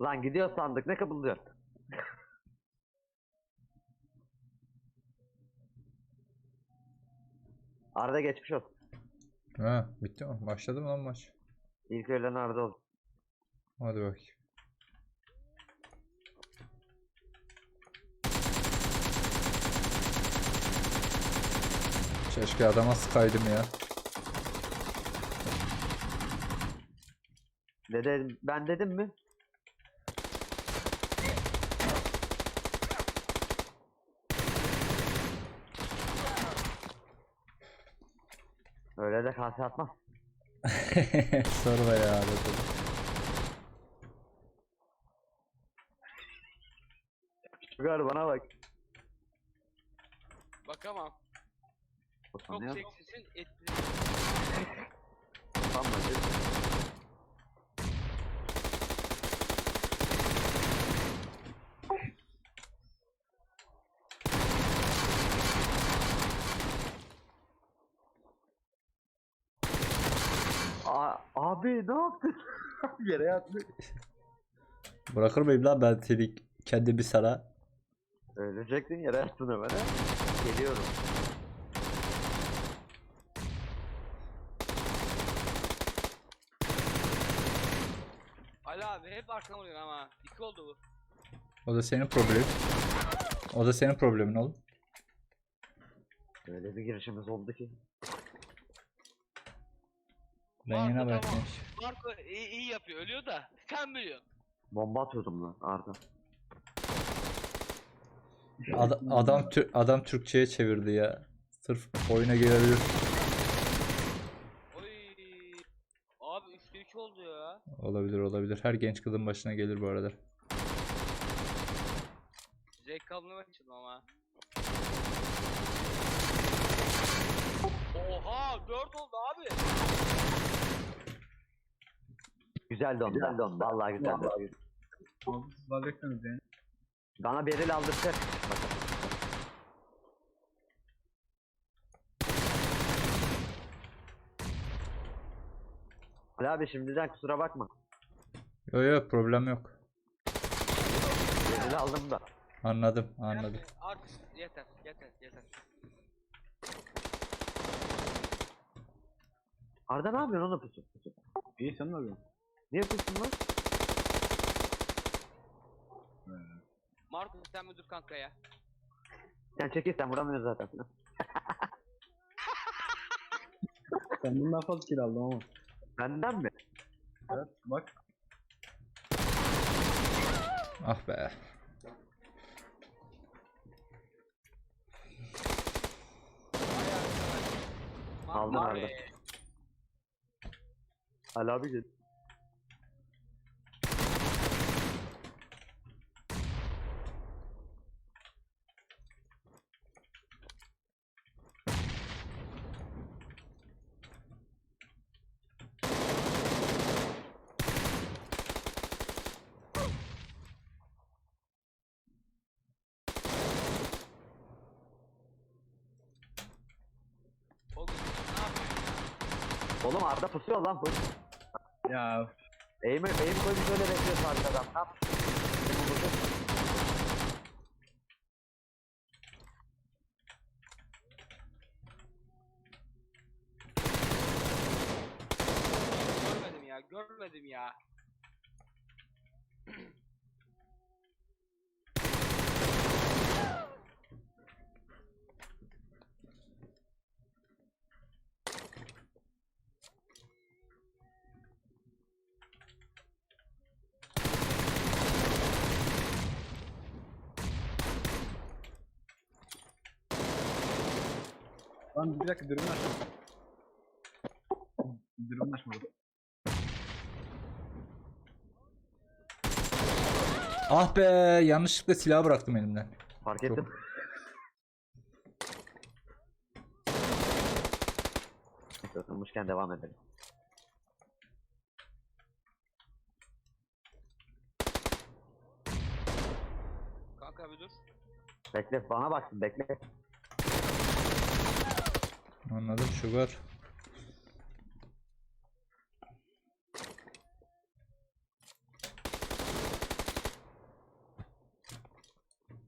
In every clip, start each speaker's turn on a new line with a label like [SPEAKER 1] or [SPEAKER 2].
[SPEAKER 1] Lan gidiyor sandık ne kıpıldıyor? Arda geçmiş olsun.
[SPEAKER 2] Ha bitti mi? Başladı mı lan maç?
[SPEAKER 1] İlk öğlen Arda oldu.
[SPEAKER 2] Hadi bakayım. Keşke adama sıkaydım ya.
[SPEAKER 1] Dede, ben dedim mi? Öyle de kase atmaz.
[SPEAKER 2] Sorma ya. bakalım.
[SPEAKER 1] Çıkar bana bak.
[SPEAKER 3] Bakamam. Çok
[SPEAKER 1] Utanıyor.
[SPEAKER 3] seksisin etli.
[SPEAKER 1] Utanmadı. Abi ne yaptın? Yere yattı.
[SPEAKER 2] Bırakır mıyım lan ben seni kendimi sana?
[SPEAKER 1] Ölecektin yere yattın hemen ha. Geliyorum.
[SPEAKER 3] Ali abi hep arkama vuruyor ama. İki oldu bu.
[SPEAKER 2] O da senin problemin. O da senin problemin oğlum.
[SPEAKER 1] Öyle bir girişimiz oldu ki.
[SPEAKER 2] Ben yine
[SPEAKER 3] Marco tamam. Marco iyi, iyi yapıyor. Ölüyor da. Sen biliyorsun.
[SPEAKER 1] Bomba atıyordum lan Arda.
[SPEAKER 2] Ad- adam Tür- adam Türkçe'ye çevirdi ya. Sırf oyuna girebilir.
[SPEAKER 3] Oy. Abi 3'te 3 oldu ya.
[SPEAKER 2] Olabilir olabilir. Her genç kızın başına gelir bu arada.
[SPEAKER 3] Zevk kalmamak için ama. Oha 4 oldu abi.
[SPEAKER 1] Güzeldi onda. Güzeldi onda. Vallahi.
[SPEAKER 4] Abi siz alacaksınız yani.
[SPEAKER 1] Bana beril aldıracak. Bakın. Ali abi şimdiden kusura bakma.
[SPEAKER 2] Yok yok problem yok.
[SPEAKER 1] Beril aldım da.
[SPEAKER 2] Anladım anladım.
[SPEAKER 3] Artık yeter yeter yeter.
[SPEAKER 1] Arda ne yapıyorsun onu pusu? pusu.
[SPEAKER 4] İyi sen ne yapıyorsun?
[SPEAKER 1] Pusun lan?
[SPEAKER 3] Marco sen müdür kanka ya.
[SPEAKER 1] Sen çekil sen vuramıyorsun zaten.
[SPEAKER 4] Senden daha fazla kill aldım ama.
[SPEAKER 1] Benden mi?
[SPEAKER 4] Evet bak.
[SPEAKER 2] Ah be.
[SPEAKER 1] Aldın
[SPEAKER 3] abi.
[SPEAKER 1] Ali abi gel. Oğlum Arda pusuyor lan pus.
[SPEAKER 4] Ya
[SPEAKER 1] Eğimi, eğim koymuş böyle bekliyor arkadan. Ne yap? Eğimi vurdu.
[SPEAKER 3] Görmedim ya görmedim ya.
[SPEAKER 4] Lan bir dakika dürbün açma. Dürbün açmadım.
[SPEAKER 2] Ah be yanlışlıkla silah bıraktım elimden.
[SPEAKER 1] Fark ettim. Neyse ısınmışken devam edelim.
[SPEAKER 3] Kanka bir dur.
[SPEAKER 1] Bekle bana baksın bekle.
[SPEAKER 2] Anladım sugar.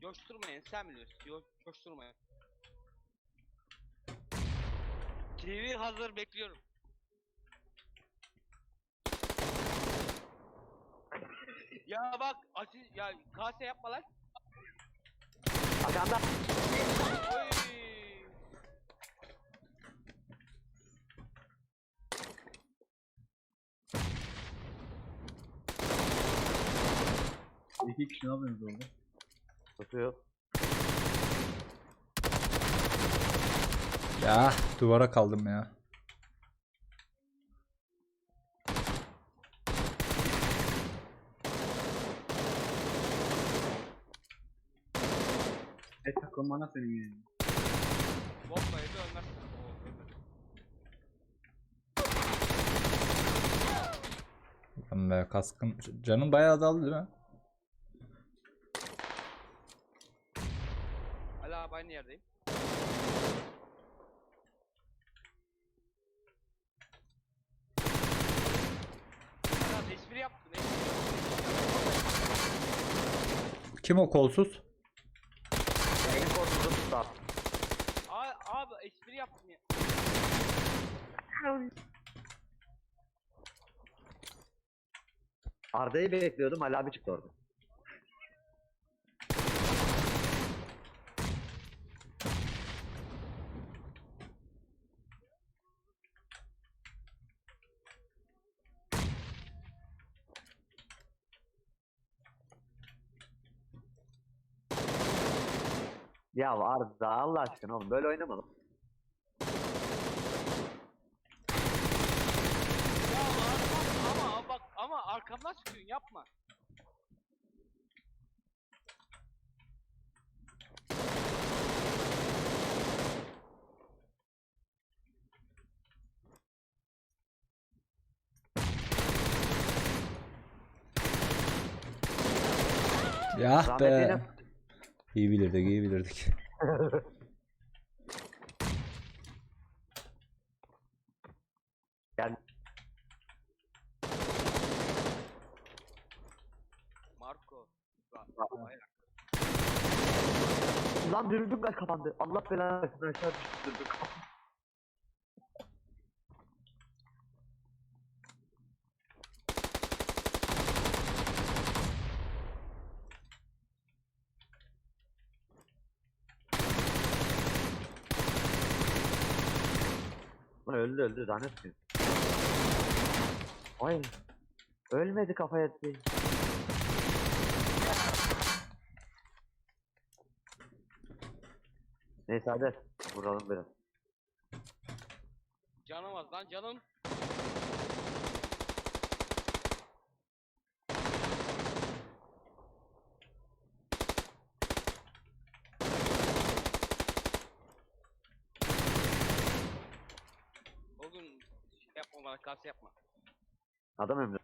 [SPEAKER 3] Coşturmayın sen biliyorsun. Yo coşturmayın. TV hazır bekliyorum. ya bak asil ya kase yapma lan. Adamda.
[SPEAKER 4] İki kişi ne yapıyorsunuz orada?
[SPEAKER 1] Tutuyor.
[SPEAKER 2] Ya duvara kaldım ya.
[SPEAKER 4] Et takılmana senin yani.
[SPEAKER 3] Bomba yedi ölmez. Oo, ölmedi.
[SPEAKER 2] Lan be kaskın. Canın bayağı azaldı değil mi?
[SPEAKER 3] Hala abi aynı yerdeyim. Espri yaptın espri.
[SPEAKER 2] Kim o kolsuz?
[SPEAKER 1] Benim korkusu tuttu abi.
[SPEAKER 3] Abi, abi espri yaptım ya.
[SPEAKER 1] Arda'yı bekliyordum. Ali abi çıktı orada. Ya Arda Allah aşkına oğlum böyle oynamadım.
[SPEAKER 3] Ya ama, ama bak ama arkamdan çıkıyorsun yapma.
[SPEAKER 2] Ya
[SPEAKER 1] Rahmet
[SPEAKER 2] be. İyi bilirdik iyi bilirdik.
[SPEAKER 1] Gel.
[SPEAKER 3] Marco.
[SPEAKER 1] Lan dürbün kaç kapandı. Allah belanı versin aşağı düştü dürbün kapandı. Lan öldü öldü tutuyor? Ay. Ölmedi kafaya etti. Neyse hadi vuralım biraz.
[SPEAKER 3] Canım az lan canım. Bana kase yapma.
[SPEAKER 1] Adam ömrü.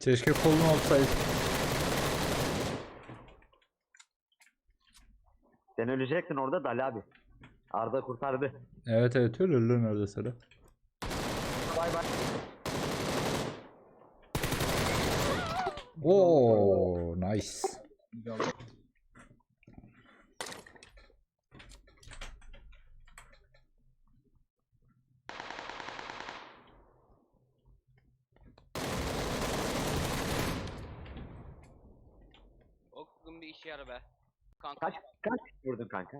[SPEAKER 2] Keşke kolun olsaydı.
[SPEAKER 1] Ölecektin orada Dali abi. Arda kurtardı.
[SPEAKER 2] Evet evet ölürler nerede sıra.
[SPEAKER 1] Bay bay.
[SPEAKER 2] Oo nice.
[SPEAKER 3] O gün bir işe yara be. Kanka.
[SPEAKER 1] Kaç kaç vurdun kanka?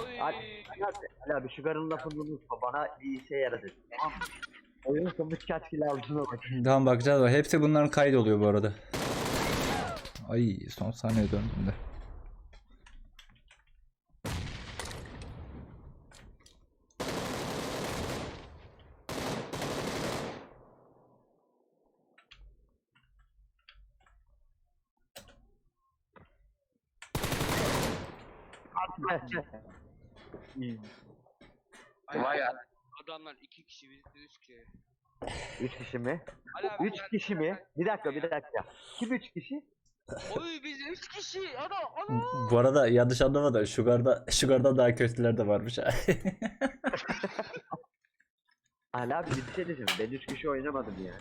[SPEAKER 3] Oy.
[SPEAKER 1] Hadi, hadi. Ali abi şu karın lafını unutma bana bir işe yaradı. Tamam. mı? Oyun sonuç kaç kilo aldığına bak.
[SPEAKER 2] Tamam bakacağız. bak. Hepsi bunların kaydoluyor bu arada. Ay son saniye döndüm de.
[SPEAKER 1] İyi.
[SPEAKER 3] Vay ya. Adamlar iki kişi biz de üç kişi.
[SPEAKER 1] Üç kişi mi?
[SPEAKER 3] Ali abi.
[SPEAKER 1] Üç kişi mi? Bir dakika bir dakika. Kim üç kişi?
[SPEAKER 3] Oy biz üç kişi. Ana ana.
[SPEAKER 2] Bu arada yanlış anlama da Sugar'da, Sugar'da daha kötüler de varmış ha.
[SPEAKER 1] Ali abi bir şey diyeceğim. Ben üç kişi oynamadım ya.